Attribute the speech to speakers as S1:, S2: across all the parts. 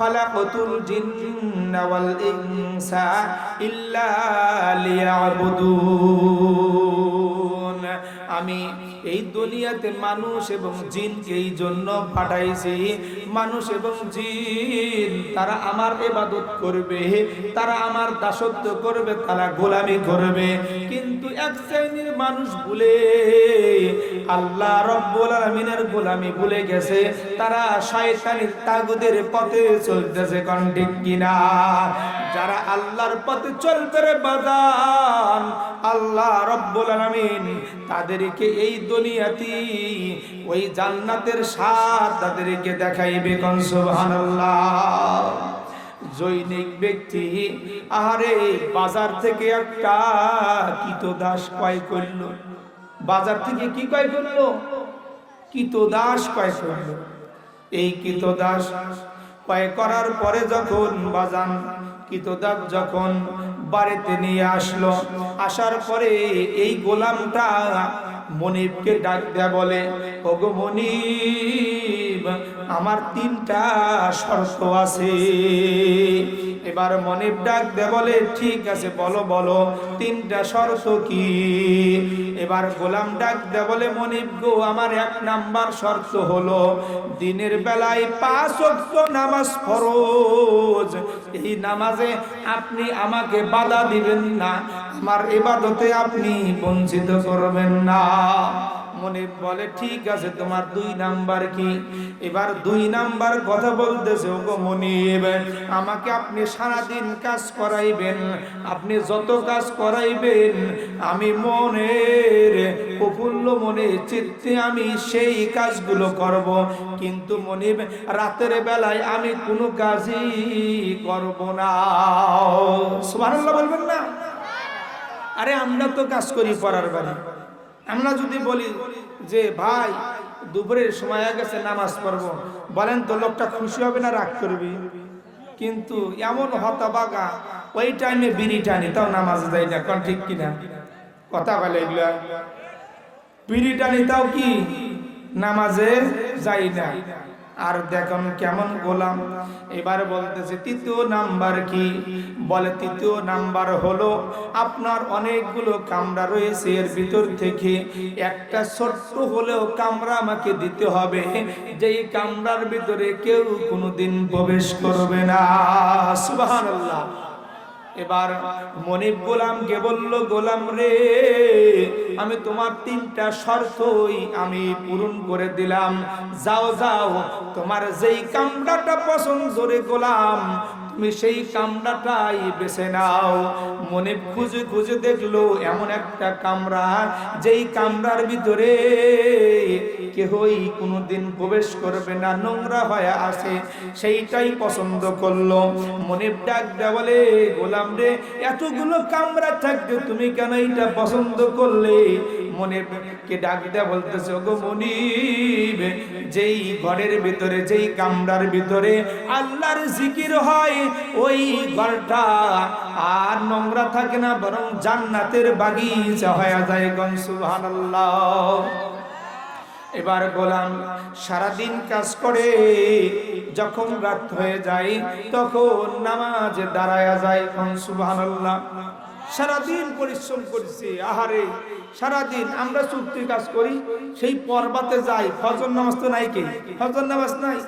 S1: খালাকতুল জিন্না ওয়াল ইনসা ইল্লা লিয়াবুদুন। আমি এই দুনিয়াতে মানুষ এবং জিনকে এই জন্য পাঠাইছি। মানুষ এবং জিন, তারা আমার এবাদত করবে, তারা আমার দাসত্ব করবে, তারা গোলামি করবে। কিন্তু এক শ্রেণির মানুষ ভুলে আল্লাহ রব্বুল আলামিনের গোলামি ভুলে গেছে, তারা শয়তানির তাগুদের পথে চলতেছে, কোন ঠিক কিনা? যারা আল্লাহর পথে চলবে রে বাজান, আল্লাহ রব্বুল আলামিন তাদেরকে এই দুনিয়াতে ওই জান্নাতের স্বাদ তাদেরকে দেখাইবে কোন? সুবহানাল্লাহ। জৈনিক ব্যক্তি, আহারে, বাজার থেকে একটা কিতো দাস ক্রয় করল। বাজার থেকে কি কয় করল? কীত দাস কয় করল। এই কিতো দাস কয় করার পরে যখন বাজান কিতদাস যখন বাড়িতে নিয়ে আসলো, আসার পরে এই গোলামটা মনিবকে ডাক দেয়া বলে, ওগো মনিব আমার তিনটা শর্ত আছে। এবার মনিব ডাক দে বলে, ঠিক আছে, বলো বলো, তিনটা শর্ত কি? এবার গোলাম ডাক দে বলে, মনিব গো, আমার এক নাম্বার শর্ত হলো, দিনের বেলায় পাঁচ ওয়াক্ত নামাজ ফরজ। এই নামাজে আপনি আমাকে বাধা দিবেন না, আমার এবাদতে আপনি বঞ্চিত করবেন না। মনে বলে, ঠিক আছে, তোমার দুই নাম্বার কি? এবার দুই নাম্বার কথা বলতেছে, ওগো মনিব, আমাকে আপনি সারাদিন কাজ করাইবেন, আপনি যত কাজ করাইবেন, আমি মনের প্রফুল্ল মনে চিত্তে আমি সেই কাজগুলো করব। কিন্তু মনিব, রাতের বেলায় আমি কোনো কাজই করব না। সুবহানাল্লাহ বলবেন না? আরে আমরা তো কাজ করি পড়ার বাড়ি। আমরা যদি বলি যে, ভাই, দুপুরের সময় হয়ে গেছে, নামাজ পড়ব। বলেন তো, লোকটা খুশি হবে না, রাগ করবি? কিন্তু এমন হতবাগা ওই টাইমে বিড়ি টানি, তাও নামাজ দেয় না কারণ ঠিক কিনা? কথা বলে এগুলো। বিড়ি টানি তাও কি? নামাজে যাই না। আর দেখুন কেমন গোলাম। এবার বলতেছে, তৃতীয় নাম্বার কি? বলে, তৃতীয় নাম্বার হলো আপনার অনেকগুলো কামরা রয়েছে, এর ভিতর থেকে একটা ছোট্ট হলেও কামরা আমাকে দিতে হবে। যেই কামরার ভিতরে কেউ কোনোদিন প্রবেশ করবে না। সুবহানাল্লাহ। এবার মনিব গোলামকে বলল, গোলাম রে, আমি তোমার তিনটা শর্তই আমি পূরণ করে দিলাম। যাও যাও, তোমার যেই কামড়াটা পছন্দ করে গোলাম তুমি সেই কামরাটাই বেছে নাও। মনে খুঁজে খুঁজে দেখল এমন একটা কামরা, যেই কামরার ভিতরে কেহই কোনোদিন প্রবেশ করবে না, নোংরা হয়ে আসে সেইটাই পছন্দ করল। মনে ডাক বলে, গোলাম রে, এতগুলো কামরা থাকতে তুমি কেন এইটা পছন্দ করলে? মনে কে ডাক দেয়া বলতেছে, ওগো মনিব যেই ঘরের ভিতরে, যেই কামরার ভিতরে আল্লাহর জিকির হয়, ওই ঘরটা আর নোংরা থাকে না, বরং জান্নাতের বাগিচা হয়ে যায় গন সুবহানাল্লাহ। এবার গোলাম সারাদিন কাজ করে, যখন রাত হয়ে যায়, তখন নামাজে দাঁড়ায়া যায় সুবহানাল্লাহ। সারাদিন পরিশ্রম করছি, আহারে, সারাদিন আমরা চুক্তির কাজ করি, সেই পর্বাতে যাই, ফজর নামাজ তো নাই কে? ফজর নামাজ নাই।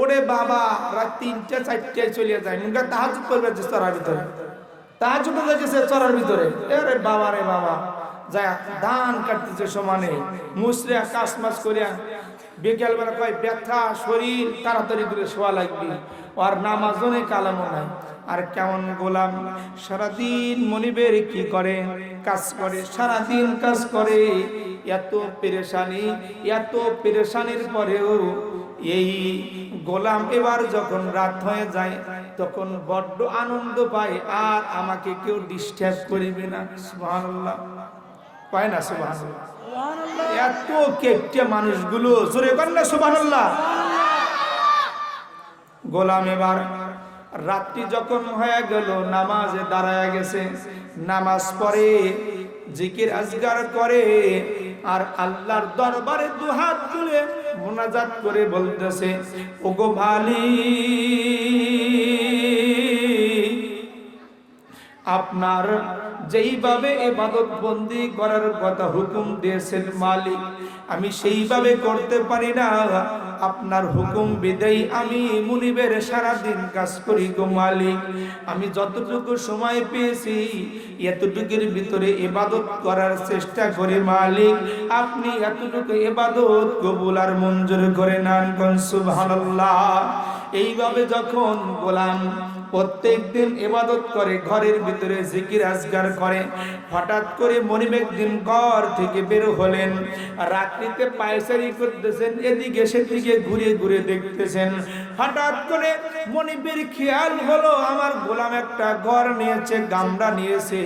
S1: ওরে বাবা, রাত তিনটা, চারটায় চলে যায়। মুখে তাহাজ করবে যে চড়ার ভিতরে। তাহাজ যাচ্ছে চড়ার ভিতরে। আরে বাবা রে বাবা যা ধান কাটতেছে সমানে। মুসরিয়া কাজ মাস করিয়া বিকেলবেলা কয়, ব্যথা, শরীর, তাড়াতাড়ি করে শোয়া লাগবে। আর নামাজও নেই কালামও নাই। আর কেমন গোলাম, সারাদিন মনিবের কি করে? কাজ করে, সারাদিন কাজ করে। এত পেরেশানি, এত পেরেশানির পরেও এই গোলাম এবার যখন রাত হয়ে যায়, তখন বড্ড আনন্দ পায়। আর আমাকে কেউ ডিস্টার্ব করিবে না, সুবহানাল্লাহ। পায় না, সুবহানাল্লাহ? এত কেপটে মানুষগুলো, জোরে কন্যা গোলাম এবার রাত্রি যখন হয়ে গেল, নামাজে দাঁড়ায় গেছে। নামাজ পড়ে, জিকির আজগার করে, আর আল্লাহর দরবারে দু হাত তুলে মোনাজাত করে বলতেছে, ওগো ভালি, আপনার যেইভাবে এবাদত বন্দি করার কথা হুকুম দিয়েছেন মালিক, আমি সেইভাবে করতে পারি না। আপনার হুকুম বিদেই আমি মুনিবের সারাদিন কাজ করি গো মালিক। আমি যতটুকু সময় পেয়েছি, এতটুকুর ভিতরে এবাদত করার চেষ্টা করে মালিক। আপনি এতটুকু এবাদত কবুল আর মঞ্জুর করে নেন কোন, সুবহানাল্লাহ। এইভাবে যখন গোলাম প্রত্যেক দিন করে, ঘরের ভিতরে জিকির আজগার করে। হঠাৎ করে মনিবেক দিন ঘর থেকে বের হলেন, রাত্রিতে পায়সারি করতেছেন, এদিকে সেদিকে ঘুরে ঘুরে দেখতেছেন। হঠাৎ করে মনিবের খেয়াল হলো, আমার গোলাম একটা ঘর নিয়েছে, গামড়া নিয়েছে।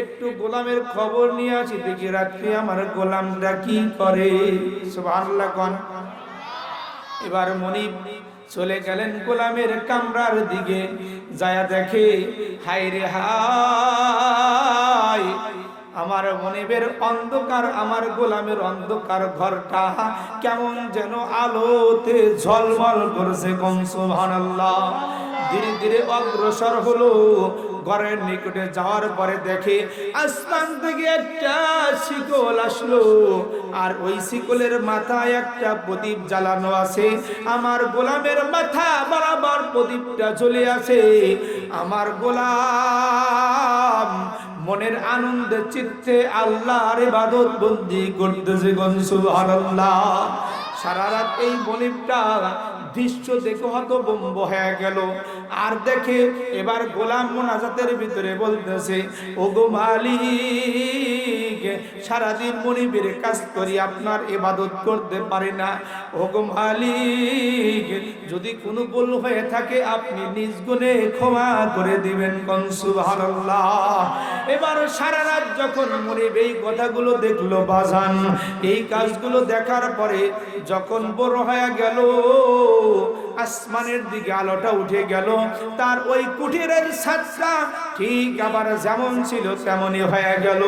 S1: একটু গোলামের খবর নিয়ে আসি, দেখি রাত্রি আমার গোলামটা কি করে। সব কোন। এবার মনিব চলে গেলেন গোলামের কামরার দিকে, যায়া দেখে হাই রে হাই আমার মনিবের অন্ধকার, আমার গোলামের অন্ধকার ঘরটা কেমন যেন আলোতে ঝলমল করছে কংস সুবহানাল্লাহ। ধীরে ধীরে অগ্রসর হলো ঘরের নিকটে যাওয়ার পরে দেখে আসমান থেকে একটা শিকল আসলো। আর ওই শিকলের মাথায় একটা প্রদীপ জ্বালানো আছে। আমার গোলামের মাথা বরাবর প্রদীপটা চলে আছে। আমার গোলাম মনের আনন্দে চিত্তে আল্লাহর ইবাদত বন্দি করতেছে গন সুবহানাল্লাহ। সারা রাত এই মনিবটা দৃশ্য দেখে হতবম্ব হয়ে গেল। আর দেখে এবার গোলাম মোনাজাতের ভিতরে বলতেছে ও গো মালিক, সারাদিন মনিবের কাজ করি, আপনার ইবাদত করতে পারি না। ও গো মালিক, যদি কোনো ভুল হয়ে থাকে, আপনি নিজ গুণে ক্ষমা করে দিবেন কোন, সুবহানাল্লাহ। এবার সারা রাত যখন মনিব এই কথাগুলো দেখল বাজান, এই কাজগুলো দেখার পরে যখন বড় হয়ে গেল আসমানের দিকে আলোটা উঠে গেল। তার ওই কুটিরের ছাদটা ঠিক আবার যেমন ছিল তেমনই হয়ে গেল।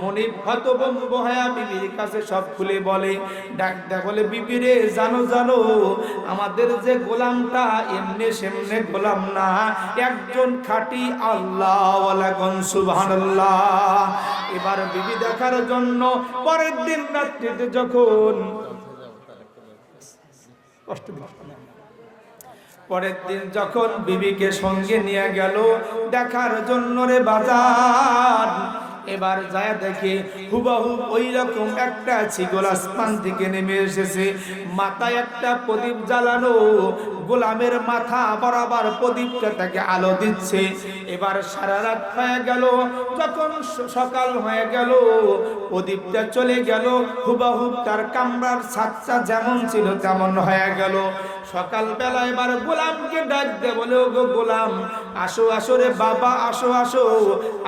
S1: মনিব হতবম্ব হয়ে বিবির কাছে সব খুলে বলে, ডাক ডাক বলে, বিবি রে, জানো জানো, আমাদের যে গোলামটা এমনি সেমনে গোলাম না। একজন খাঁটি আল্লাহ সুবহানাল্লাহ। এবার বিবি দেখার জন্য পরের দিন রাত্রিতে যখন কষ্ট পরের দিন যখন বিবিকে সঙ্গে নিয়ে গেল দেখার জন্য রে বাজার এবার যায় দেখে হুবাহু ওই রকম একটা ছিগল আসমান থেকে নেমে এসেছে। মাথায় একটা প্রদীপ জ্বালানো, গোলামের মাথা বরাবর প্রদীপটা তাকে আলো দিচ্ছে। এবার সারা রাত হয়ে গেল, যখন সকাল হয়ে গেল, প্রদীপটা চলে গেল, হুবাহু তার কামরার ছাদটা যেমন ছিল তেমন হয়ে গেল। সকালবেলা এবার গোলামকে ডাক দে, বলে গো গোলাম, আসো আসো রে বাবা, আসো আসো।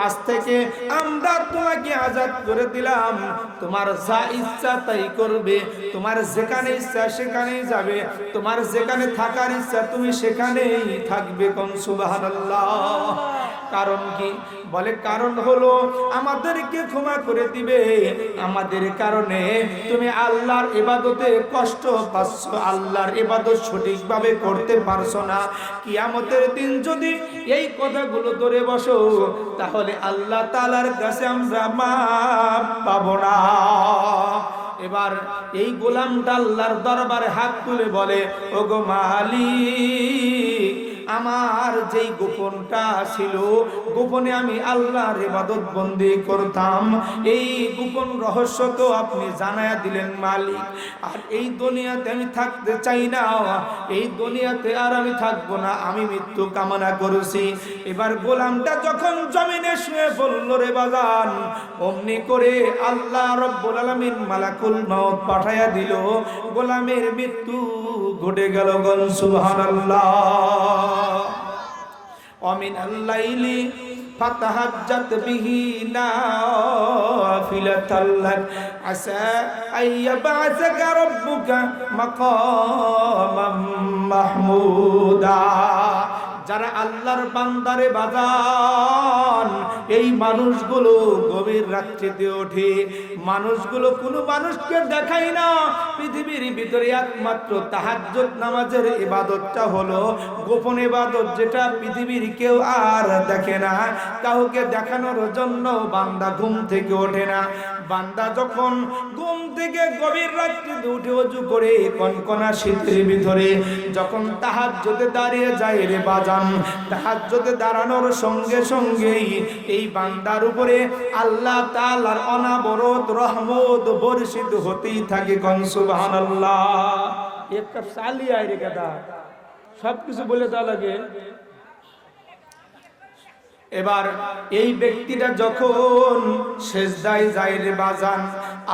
S1: আজ থেকে আমরা তোমাকে আজাদ করে দিলাম। তোমার যা ইচ্ছা তাই করবে। তোমার যেখানে ইচ্ছা সেখানেই যাবে। তোমার যেখানে থাকার ইচ্ছা তুমি সেখানেই থাকবে কোন সুবহানাল্লাহ। কারণ কি? বলে কারণ হলো আমাদেরকে ক্ষমা করে দিবে। আমাদের কারণে তুমি আল্লাহর ইবাদতে কষ্ট পাচ্ছ। আল্লাহর ইবাদত সঠিকভাবে করতে পারছ না। কিয়ামতের দিন যদি এই কথাগুলো ধরে বসো, তাহলে আল্লাহ তালার কাছে আমরা মাপ পাবো না। এবার এই গোলামটা আল্লাহর দরবারে হাত তুলে বলে, ওগো মালিক আমার যেই গোপনটা ছিল, গোপনে আমি আল্লাহর ইবাদত বন্দি করতাম। এই গোপন রহস্য তো আপনি জানায়া দিলেন মালিক। আর এই দুনিয়াতে আমি থাকতে চাই না। এই দুনিয়াতে আর আমি থাকব না, আমি মৃত্যু কামনা করেছি। এবার গোলামটা যখন জমিনে শুয়ে বলল, রে বাজান, অমনি করে আল্লাহ রব্বুল আলামিন মালাকুল মাউত পাঠায়া দিল। গোলামের মৃত্যু ঘটে গেল গন সুবহানাল্লাহ। ومن الليل فتهجت به نافلة لك عسى أن يبعثك ربك مقاما محمودا যারা আল্লাহর বান্দারে বাজান, এই মানুষগুলো গভীর রাত্রিতে ওঠে। মানুষগুলো কোনো মানুষকে দেখায় না। পৃথিবীর ভিতরে একমাত্র তাহাজ্জুদ নামাজের ইবাদতটা হলো গোপন ইবাদত, যেটা পৃথিবীর কেউ আর দেখে না। কাউকে দেখানোর জন্য বান্দা ঘুম থেকে ওঠে না। বান্দা যখন ঘুম থেকে গভীর রাত্রিতে উঠে অজু করে কনকনা শীতের ভিতরে, যখন যদি দাঁড়িয়ে যায় রে বাজান তাহার তাহাজ্জুদে দাঁড়ানোর সঙ্গে সঙ্গেই এই বান্দার উপরে আল্লাহ তাআলার অনাবরত রহমত বর্ষিত হতেই থাকে কোন, সুবহানাল্লাহ। এক কাপ চালি আয় রে গাদা। সব কিছু বলে দেওয়া লাগে। এবার এই ব্যক্তিটা যখন শেষদায় যায় রে বাজান,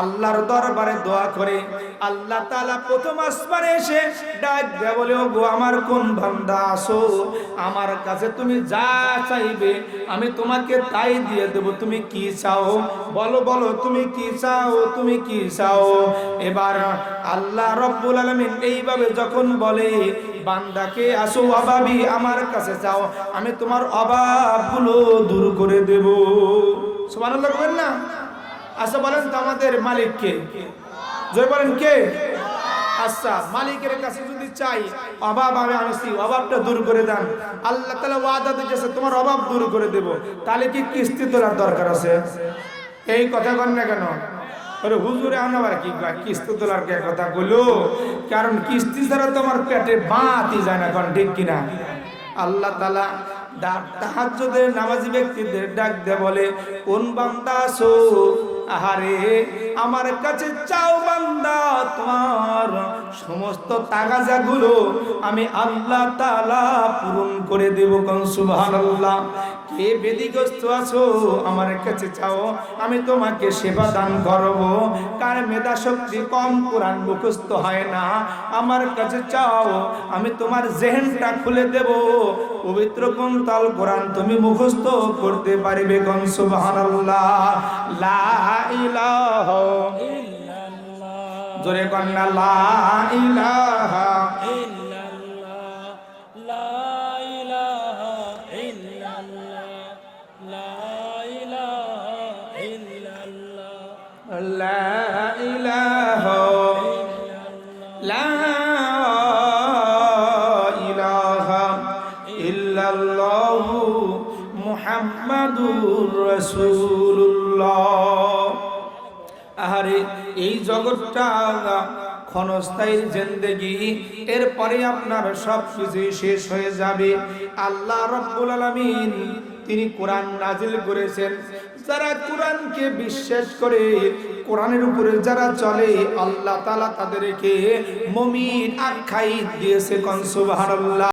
S1: আল্লাহর দরবারে দোয়া করে, আল্লাহ তাআলা প্রথম আসমানে এসে ডাক দেয়া বলে গো আমার কোন বান্দা আসো আমার কাছে তুমি যা চাইবে, আমি তোমাকে তাই দিয়ে দেব। তুমি কি চাও? বলো বলো, তুমি কি চাও? তুমি কি চাও? এবার আল্লাহ রব্বুল আলামিন এইভাবে যখন বলে, বান্দাকে আসো, অভাবী, আমার কাছে চাও আমি তোমার অভাবগুলো দূর করে দেব। সুবহানাল্লাহ বলেন না? আচ্ছা বলেন তো আমাদের মালিক কে জয় বলেন কে? আচ্ছা মালিকের কাছে যদি চাই, অভাব আমি আনছি, অভাবটা দূর করে দেন। আল্লাহ তাআলা ওয়াদা দিয়েছে তোমার অভাব দূর করে দেব। তাহলে কি কিস্তি তোলার দরকার আছে? এই কথা কন না কেন? আরে হুজুরে আনাবার কি কিস্তি তোলার কে কথা বলো কারণ কিস্তি ছাড়া তোমার পেটে বাতি যায় না, কোন ঠিক কিনা? আল্লাহ তালা নামাজি ব্যক্তিদের ডাক দে বলে কোন বান্দা আছো? আহারে আমার কাছে চাও বান্দা, তোমার সমস্ত তাগাজাগুলো আমি আল্লাহ তাআলা পূরণ করে দেব কোন সুবহানাল্লাহ। কে বেদিগ্রস্ত আছো, আমার কাছে চাও, আমি তোমাকে সেবা দান করব। কার মেধা শক্তি কম, কোরআন মুখস্থ হয় না। আমার কাছে চাও, আমি তোমার জেহেনটা খুলে দেব। পবিত্র কুন্তল কোরআন তুমি মুখস্থ করতে পারবে কোন সুবহানাল্লাহ। লা ইলাহা জোরে কন্যা লা ইলাহা। মুহাম্মাদুর রাসূলুল্লাহ। আহারে, এই জগৎটা ক্ষণস্থায়ী জিন্দেগি। এরপরে আপনার সব কিছু শেষ হয়ে যাবে। আল্লাহ রব্বুল আলামিন তিনি কোরআন নাজিল করেছেন। যারা কোরআনকে বিশ্বাস করে, কোরআনের উপরে যারা চলে, আল্লাহ তাআলা তাদেরকে মুমিন আখ্যায়িত দিয়েছে কন সুবহানাল্লাহ।